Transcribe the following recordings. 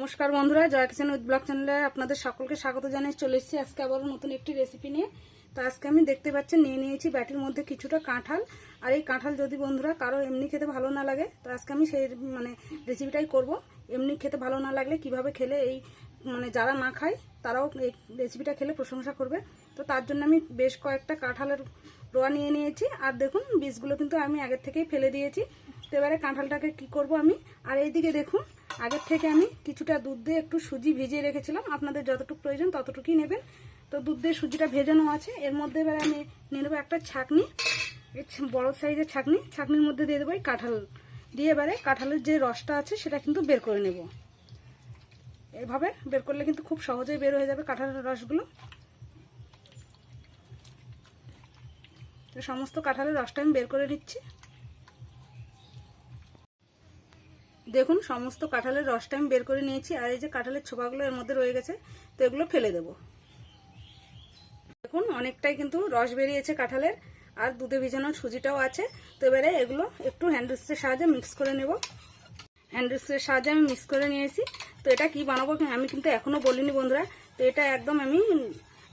নমস্কার বন্ধুরা, জয় kitchen with blog চ্যানেলে আপনাদের সকলকে স্বাগত জানিয়ে চলে এসেছি। আজকে আবারও নতুন একটি রেসিপি নিয়ে। তো আজকে আমি দেখতে পাচ্ছি নিয়ে নিয়েছি ব্যাটির মধ্যে কিছুটা কাঁঠাল। আর এই কাঁঠাল যদি বন্ধুরা কারও এমনি খেতে ভালো না লাগে, তো আজকে আমি সেই মানে রেসিপিটাই করব। এমনি খেতে ভালো না লাগলে কীভাবে খেলে এই মানে যারা না খায়, তারাও এই রেসিপিটা খেলে প্রশংসা করবে। তো তার জন্য আমি বেশ কয়েকটা কাঁঠালের রোয়া নিয়ে নিয়েছি। আর দেখুন, বীজগুলো কিন্তু আমি আগের থেকেই ফেলে দিয়েছি। তো এবারে কাঁঠালটাকে কি করব আমি? আর এইদিকে দেখুন আগের থেকে আমি কিছুটা দুধ দিয়ে একটু সুজি ভিজিয়ে রেখেছিলাম। আপনাদের যতটুকু প্রয়োজন ততটুকুই নেবেন। তো দুধ দিয়ে সুজিটা ভেজানো আছে। এর মধ্যে এবারে আমি নিয়ে নেব একটা ছাকনি। বড় সাইজের ছাকনি। ছাকনির মধ্যে দিয়ে দেবো এই কাঁঠাল। দিয়ে এবারে কাঁঠালের যে রসটা আছে সেটা কিন্তু বের করে নেব। এভাবে বের করলে কিন্তু খুব সহজেই বের হয়ে যাবে কাঁঠালের রসগুলো। তো সমস্ত কাঁঠালের রসটা আমি বের করে নিচ্ছি। দেখুন, সমস্ত কাঁঠালের রসটা আমি বের করে নিয়েছি, আর এই যে কাঁঠালের ছোপাগুলো এর মধ্যে রয়ে গেছে, তো এগুলো ফেলে দেব। দেখুন, অনেকটাই কিন্তু রস বেরিয়েছে কাঁঠালের, আর দুধে ভিজানো সুজিটাও আছে। তো এবারে এগুলো একটু হ্যান্ডউইচের সাহায্যে মিক্স করে নেব। হ্যান্ডউইচের সাহায্যে আমি মিক্স করে নিয়েছি। তো এটা কি বানাবো আমি কিন্তু এখনও বলিনি বন্ধুরা। তো এটা একদম আমি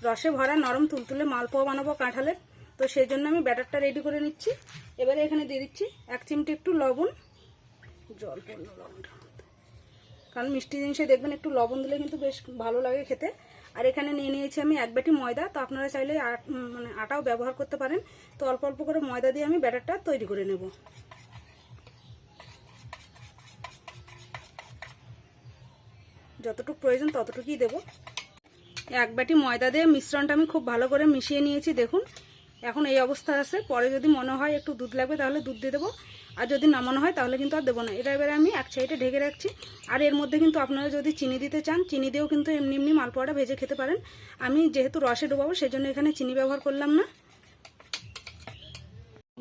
রসে ভরা নরম তুলতুলে মালপোয়া বানাবো কাঁঠালের। তো সেই জন্য আমি ব্যাটারটা রেডি করে নিচ্ছি। এবারে এখানে দিয়ে দিচ্ছি এক চিমটি একটু লবণ। জল পড়ল লবণটা। কারণ মিষ্টি জিনিসে দেখবেন একটু লবণ দিলে কিন্তু বেশ ভালো লাগে খেতে। আর এখানে নিয়ে নিয়েছি আমি এক বাটি ময়দা, তো আপনারা চাইলে মানে আটাও ব্যবহার করতে পারেন। তো অল্প অল্প করে ময়দা দিয়ে আমি ব্যাটারটা তৈরি করে নেব। যতটুকু প্রয়োজন ততটুকুই দেব। এক বাটি ময়দা দিয়ে মিশ্রণটা আমি খুব ভালো করে মিশিয়ে নিয়েছি, দেখুন। এখন এই অবস্থা আছে, পরে যদি মনে হয় একটু দুধ লাগবে তাহলে দুধ দিয়ে দেবো, আর যদি না মনে হয় তাহলে কিন্তু আর দেবো না। এটা এবারে আমি এক সাইডে ঢেকে রাখছি, আর এর মধ্যে কিন্তু আপনারা যদি চিনি দিতে চান, চিনি দিয়েও কিন্তু এমনি এমনি মালপোয়াটা ভেজে খেতে পারেন। আমি যেহেতু রসে ডোবাবো, সেজন্য এখানে চিনি ব্যবহার করলাম না।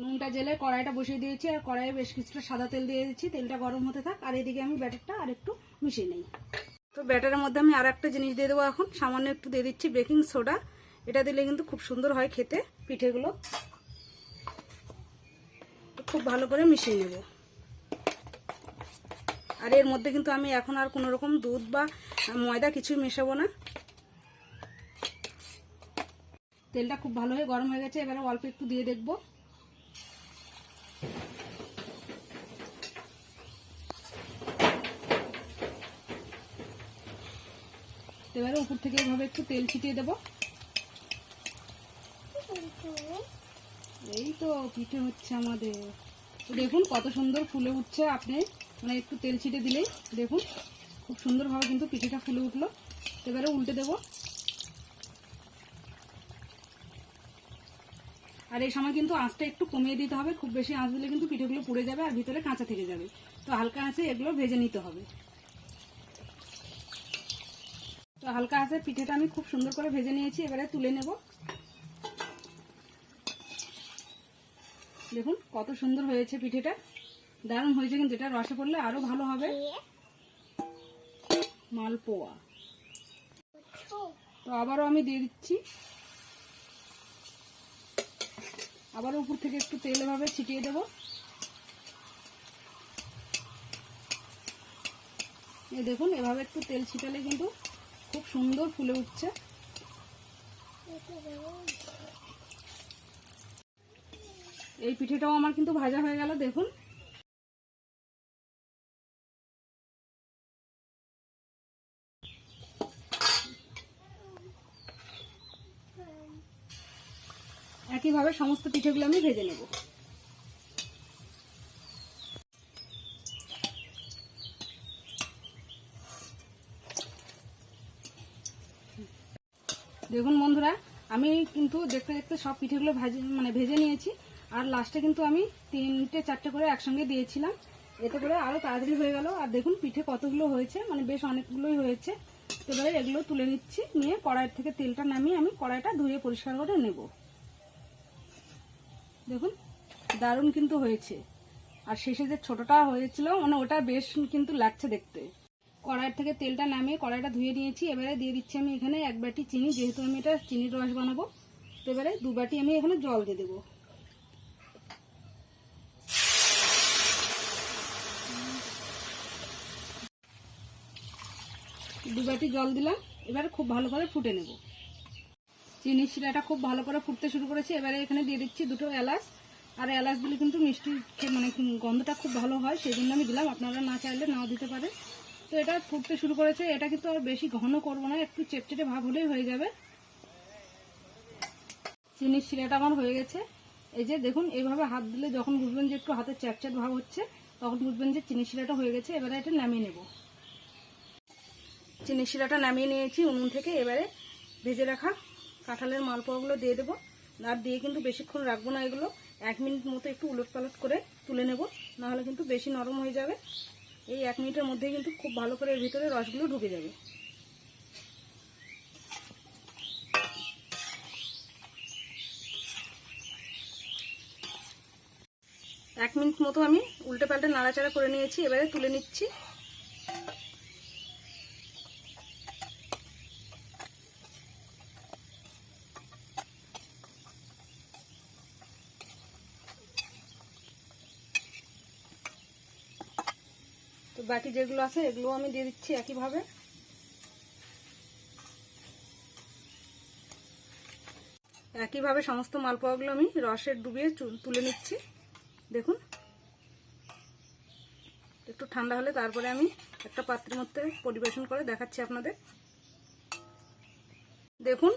নুনটা জেলে কড়াইটা বসিয়ে দিয়েছি, আর কড়াইয়ে বেশ কিছুটা সাদা তেল দিয়ে দিচ্ছি। তেলটা গরম হতে থাক, আর এদিকে আমি ব্যাটারটা আর একটু মিশিয়ে নিই। তো ব্যাটারের মধ্যে আমি আর একটা জিনিস দিয়ে দেবো এখন, সামান্য একটু দিয়ে দিচ্ছি বেকিং সোডা। এটা দিলে কিন্তু খুব সুন্দর হয় খেতে, পিঠেগুলো। খুব ভালো করে মিশিয়ে নেব। আর এর মধ্যে কিন্তু আমি এখন আর কোনো রকম দুধ বা ময়দা কিছুই মেশাবো না। তেলটা খুব ভালো হয়ে গরম হয়ে গেছে, এবারে অল্প একটু দিয়ে দেখব। এবারে উপর থেকে এভাবে একটু তেল ছিটিয়ে দেবো। এই তো পিঠে হচ্ছে আমাদের। দেখুন কত সুন্দর ফুলে উঠছে আপনি। মানে একটু তেল ছিটে দিলেই দেখুন, খুব সুন্দরভাবে কিন্তু পিঠেটা ফুলে উঠল। এবারে উল্টে দেবো। আর এই সময় কিন্তু আঁচটা একটু কমিয়ে দিতে হবে, খুব বেশি আঁচ দিলে কিন্তু পিঠেগুলো পুড়ে যাবে আর ভিতরে কাঁচা থেকে যাবে। তো হালকা আঁচে এগুলো ভেজে নিতে হবে। তো হালকা আঁচে পিঠেটা আমি খুব সুন্দর করে ভেজে নিয়েছি, এবারে তুলে নেব। দেখুন, কত সুন্দর হয়েছে পিঠেটা। দারুণ হয়েছে কিন্তু এটা। রসে পড়লে আরও ভালো হবে। মালপোয়া। তো আবারও আমি দিয়ে দিচ্ছি। আবারও উপর থেকে একটু তেল এভাবে ছিটিয়ে দেব। এই দেখুন, এভাবে একটু তেল ছিটালে কিন্তু খুব সুন্দর ফুলে উঠছে। এই পিঠেটাও আমার কিন্তু ভাজা হয়ে গেল, দেখুন। একইভাবে সমস্ত পিঠেগুলো আমি ভেজে নেব। দেখুন বন্ধুরা, আমি কিন্তু দেখতে দেখতে সব পিঠেগুলো ভাজে মানে ভেজে নিয়েছি। আর লাস্টে কিন্তু আমি তিনটে, চারটে করে একসঙ্গে দিয়েছিলাম। এতে করে আরও তাড়াতাড়ি হয়ে গেল। আর দেখুন, পিঠে কতগুলো হয়েছে মানে বেশ অনেকগুলোই হয়েছে। তো এবারে এগুলো তুলে নিচ্ছি, নিয়ে কড়াইয়ের থেকে তেলটা নামিয়ে আমি কড়াইটা ধুয়ে পরিষ্কার করে নেব। দেখুন, দারুণ কিন্তু হয়েছে। আর শেষে যে ছোটটা হয়েছিল মানে ওটা বেশ কিন্তু লাগছে দেখতে। কড়াইয়ের থেকে তেলটা নামিয়ে কড়াইটা ধুয়ে নিয়েছি। এবারে দিয়ে দিচ্ছি আমি এখানে এক বাটি চিনি, যেহেতু আমি এটা চিনির রস বানাবো। তো এবারে দু বাটি আমি এখানে জল দিয়ে দেবো। দু বাটি জল দিলাম, এবারে খুব ভালো করে ফুটে নেব। চিনি শিরাটা খুব ভালো করে ফুটতে শুরু করেছে, এবারে এখানে দিয়ে দিচ্ছি দুটো এলাচ। আর এলাচ দিলে কিন্তু মিষ্টি মানে গন্ধটা খুব ভালো হয় সেই জন্য আমি দিলাম, আপনারা না চাইলে নাও দিতে পারে তো এটা ফুটতে শুরু করেছে, এটা কিন্তু আর বেশি ঘন করব না, একটু চেপচেটে ভাব হলেই হয়ে যাবে। চিনির শিরাটা আমার হয়ে গেছে। এই যে দেখুন, এইভাবে হাত দিলে যখন বুঝবেন যে একটু হাতে চ্যাটচ্যাট ভাব হচ্ছে, তখন বুঝবেন যে চিনির শিরাটা হয়ে গেছে, এবারে এটা নামিয়ে নেব। চিনির শিরাটা নামিয়ে নিয়েছি, উনুন থেকে এবারে ভেজে রাখা কাঁঠালের মালপোয়াগুলো দিয়ে দেবো। আর দিয়ে কিন্তু বেশিক্ষণ রাখব না এগুলো। এক মিনিট মতো একটু উলট পালট করে তুলে নেব, নাহলে কিন্তু বেশি নরম হয়ে যাবে। এই এক মিনিটের মধ্যেই কিন্তু খুব ভালো করে এর ভিতরে রসগুলো ঢুকে যাবে। এক মিনিট মতো আমি উল্টে পাল্টে নাড়াচাড়া করে নিয়েছি, এবারে তুলে নিচ্ছি। বাকি যেগুলো আছে এগুলো আমি দিয়ে দিচ্ছি একইভাবে। একইভাবে সমস্ত মালপোয়াগুলো আমি রসের ডুবিয়ে তুলে নিচ্ছি। দেখুন। একটু ঠান্ডা হলে তারপরে আমি একটা পাত্রের মধ্যে পরিবেশন করে দেখাচ্ছি আপনাদের। দেখুন,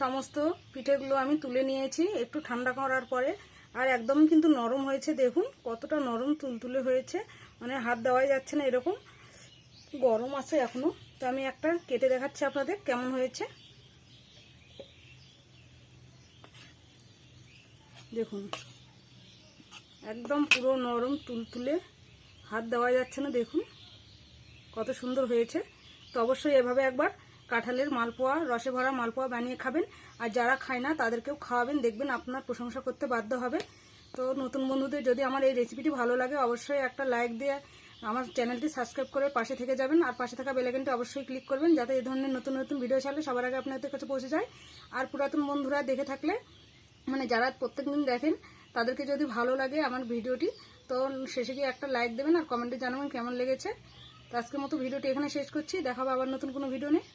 সমস্ত পিঠেগুলো আমি তুলে নিয়েছি, একটু ঠান্ডা করার পরে। আর একদম কিন্তু নরম হয়েছে, দেখুন, কতটা নরম তুলতুলে হয়েছে। মানে হাত দেওয়াই যাচ্ছে না এরকম। গরম আছে এখনও। তো আমি একটা কেটে দেখাচ্ছি আপনাদের কেমন হয়েছে। দেখুন, একদম পুরো নরম তুলতুলে। হাত দেওয়া যাচ্ছে না, দেখুন। কত সুন্দর হয়েছে। তো অবশ্যই এভাবে একবার কাঁঠালের মালপোয়া, রসে ভরা মালপোয়া বানিয়ে খাবেন। আর যারা খায় না, তাদেরকেও খাওয়াবেন। দেখবেন আপনার প্রশংসা করতে বাধ্য হবে। তো নতুন বন্ধুদের যদি আমার এই রেসিপিটি ভালো লাগে, অবশ্যই একটা লাইক দিয়ে আমার চ্যানেলটি সাবস্ক্রাইব করে পাশে থেকে যাবেন। আর পাশে থাকা বেলাইকনটি অবশ্যই ক্লিক করবেন, যাতে এই ধরনের নতুন নতুন ভিডিও ছাড়লে সবার আগে আপনাদের কাছে পৌঁছে যায়। আর পুরাতন বন্ধুরা দেখে থাকলে মানে যারা প্রত্যেকদিন দেখেন, তাদেরকে যদি ভালো লাগে আমার ভিডিওটি তো শেষে গিয়ে একটা লাইক দেবেন আর কমেন্টে জানাবেন কেমন লেগেছে। তো আজকের মতো ভিডিওটি এখানে শেষ করছি, দেখাবো আবার নতুন কোনো ভিডিও নিয়ে।